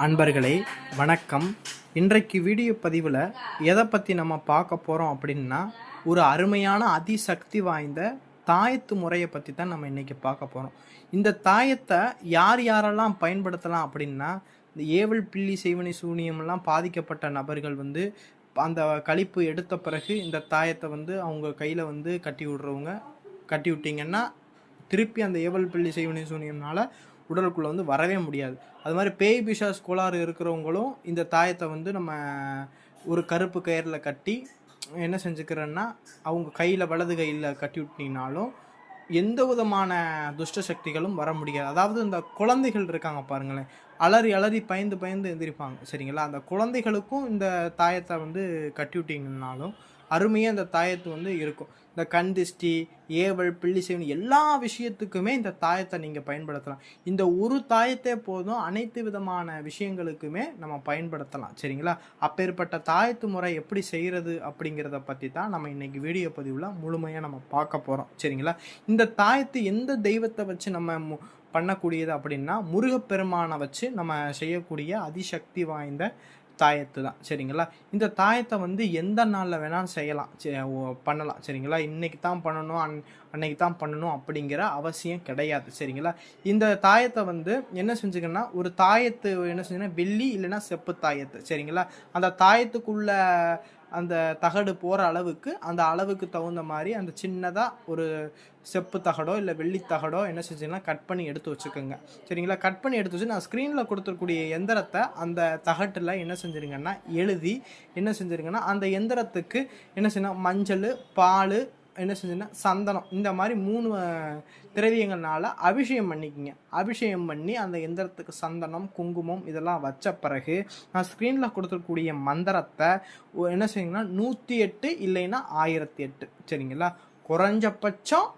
அன்பர்களே வணக்கம். இன்றைக்கு வீடியோ பதிவில் எதை பற்றி நம்ம பார்க்க போகிறோம் அப்படின்னா ஒரு அருமையான அதிசக்தி வாய்ந்த தாயத்து முறையை பற்றி தான் நம்ம இன்றைக்கி பார்க்க போகிறோம் இந்த தாயத்தை யார் யாரெல்லாம் பயன்படுத்தலாம் அப்படின்னா இந்த ஏவல் பில்லி செய்வனி சூனியம்லாம் பாதிக்கப்பட்ட நபர்கள் வந்து அந்த கழிப்பு எடுத்த பிறகு இந்த தாயத்தை வந்து அவங்க கையில் வந்து கட்டி விடுறவங்க கட்டி விட்டிங்கன்னா திருப்பி அந்த ஏவல் பில்லி செய்வனி சூனியம்னால உடலுக்குள்ளே வந்து வரவே முடியாது. அது மாதிரி பேய் பிஷாஸ் கோளாறு இருக்கிறவங்களும் இந்த தாயத்தை வந்து நம்ம ஒரு கருப்பு கயிறில் கட்டி என்ன செஞ்சுக்கிறேன்னா அவங்க கையில் வலது கையில் கட்டி விட்டிங்கனாலும் எந்த விதமான துஷ்ட சக்திகளும் வர முடியாது. அதாவது இந்த குழந்தைகள் இருக்காங்க பாருங்களேன். அலறி அலறி பயந்து பயந்து எந்திரிப்பாங்க. சரிங்களா? அந்த குழந்தைகளுக்கும் இந்த தாயத்தை வந்து கட்டி விட்டிங்கனாலும் அருமையாக இந்த தாயத்து வந்து இருக்கும். இந்த கண் திஷ்டி ஏவல் பிள்ளி செய்வன் எல்லா விஷயத்துக்குமே இந்த தாயத்தை நீங்கள் பயன்படுத்தலாம். இந்த ஒரு தாயத்தே போதும். அனைத்து விதமான விஷயங்களுக்குமே நம்ம பயன்படுத்தலாம். சரிங்களா? அப்பேற்பட்ட தாயத்து முறை எப்படி செய்கிறது அப்படிங்கிறத பற்றி தான் நம்ம இன்றைக்கி வீடியோ பதிவில் முழுமையாக நம்ம பார்க்க போகிறோம் சரிங்களா? இந்த தாயத்து எந்த தெய்வத்தை வச்சு நம்ம பண்ணக்கூடியது அப்படின்னா முருகப்பெருமானை வச்சு நம்ம செய்யக்கூடிய அதிசக்தி வாய்ந்த தாயத்து தான் சரிங்களா? இந்த தாயத்தை வந்து எந்த நாளில் வேணாலும் செய்யலாம் பண்ணலாம் சரிங்களா? இன்றைக்கி தான் பண்ணணும் அன் அன்னைக்கு தான் பண்ணணும் அப்படிங்கிற அவசியம் கிடையாது சரிங்களா? இந்த தாயத்தை வந்து என்ன செஞ்சுக்கன்னா ஒரு தாயத்து என்ன செஞ்சுன்னா வெள்ளி இல்லைன்னா செப்பு தாயத்து சரிங்களா? அந்த தாயத்துக்குள்ள அந்த தகடு போகிற அளவுக்கு அந்த அளவுக்கு தகுந்த மாதிரி அந்த சின்னதாக ஒரு செப்பு தகடோ இல்லை வெள்ளி தகடோ என்ன செஞ்சீங்கன்னா கட் பண்ணி எடுத்து வச்சுக்கோங்க. சரிங்களா? கட் பண்ணி எடுத்து வச்சு நான் ஸ்க்ரீனில் கொடுத்துருக்கூடிய எந்திரத்தை அந்த தகட்டில் என்ன செஞ்சுருங்கன்னா எழுதி என்ன செஞ்சுருங்கன்னா அந்த எந்திரத்துக்கு என்ன செய்யணும்? மஞ்சள் பால் என்ன செஞ்சுன்னா சந்தனம். இந்த மாதிரி மூணு திரவியங்கள்னால அபிஷேகம் பண்ணிக்கிங்க. அபிஷேகம் பண்ணி அந்த எந்திரத்துக்கு சந்தனம் குங்குமம் இதெல்லாம் வச்ச பிறகு நான் ஸ்க்ரீனில் கொடுத்துருக்கூடிய மந்திரத்தை என்ன செய்யுங்கன்னா நூற்றி எட்டு இல்லைன்னா ஆயிரத்தி எட்டு சரிங்களா? குறைஞ்சபட்சம்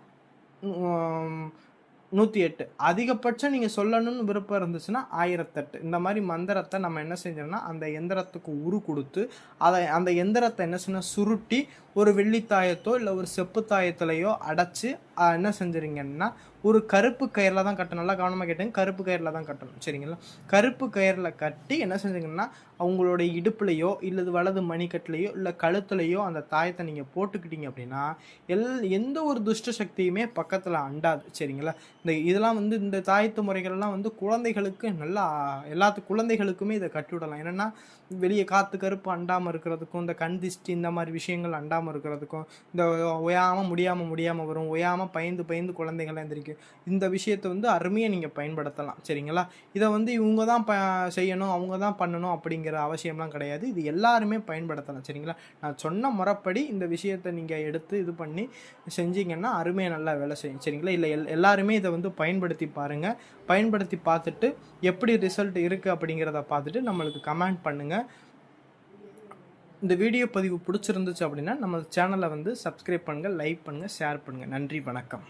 நூற்றி எட்டு அதிகபட்சம் நீங்கள் சொல்லணும்னு விருப்பம் இருந்துச்சுன்னா ஆயிரத்தெட்டு. இந்த மாதிரி மந்திரத்தை நம்ம என்ன செஞ்சோம்னா அந்த எந்திரத்துக்கு உரு கொடுத்து அதை அந்த எந்திரத்தை என்ன செய்யணும் சுருட்டி ஒரு வெள்ளித்தாயத்தோ இல்லை ஒரு செப்பு தாயத்துலையோ அடைச்சி என்ன செஞ்சுறீங்கன்னா ஒரு கருப்பு கயிறில் தான் கட்டணும். நல்லா கவனமாக கேட்டேங்க. கருப்பு கயிறில் தான் கட்டணும். சரிங்களா? கருப்பு கயிறில் கட்டி என்ன செஞ்சுங்கன்னா அவங்களோட இடுப்புலையோ இல்லது வலது மணிக்கட்டுலையோ இல்லை கழுத்துலையோ அந்த தாயத்தை நீங்கள் போட்டுக்கிட்டீங்க அப்படின்னா எல் எந்த ஒரு துஷ்ட சக்தியுமே பக்கத்தில் அண்டாது. சரிங்களா? இந்த இதெல்லாம் வந்து இந்த தாயத்து முறைகள்லாம் வந்து குழந்தைகளுக்கு நல்லா எல்லாத்து குழந்தைகளுக்குமே இதை கட்டி விடலாம் என்னென்னா வெளியே காற்று கருப்பு அண்டாமல் இருக்கிறதுக்கும் இந்த கண் திஷ்டி இந்த மாதிரி விஷயங்கள் அண்டாமல் இருக்கிறதுக்கும் இந்த ஒயாமல் முடியாமல் முடியாமல் வரும் ஒயாமல் பயந்து பயந்து குழந்தைகள் எந்திரிக்கும் இந்த விஷயத்தை வந்து அருமையாக நீங்கள் பயன்படுத்தலாம். சரிங்களா? இதை வந்து இவங்க தான் ப செய்யணும் அவங்க தான் பண்ணணும் அப்படிங்கிற அவசியம்லாம் கிடையாது. இது எல்லாருமே பயன்படுத்தலாம். சரிங்களா? நான் சொன்ன முறைப்படி இந்த விஷயத்தை நீங்கள் எடுத்து இது பண்ணி செஞ்சீங்கன்னா அருமையாக நல்லா வேலை செய்யும். சரிங்களா? இல்லை எல் எல்லாருமே இதை வந்து பயன்படுத்தி பாருங்கள் பயன்படுத்தி பார்த்துட்டு எப்படி ரிசல்ட் இருக்குது அப்படிங்கிறத பார்த்துட்டு நம்மளுக்கு கமெண்ட் பண்ணுங்கள் இந்த வீடியோ பதிவு பிடிச்சிருந்துச்சு அப்படின்னா நம்ம சேனலை வந்து சப்ஸ்கிரைப் பண்ணுங்கள் லைக் பண்ணுங்கள் ஷேர் பண்ணுங்கள் நன்றி வணக்கம்.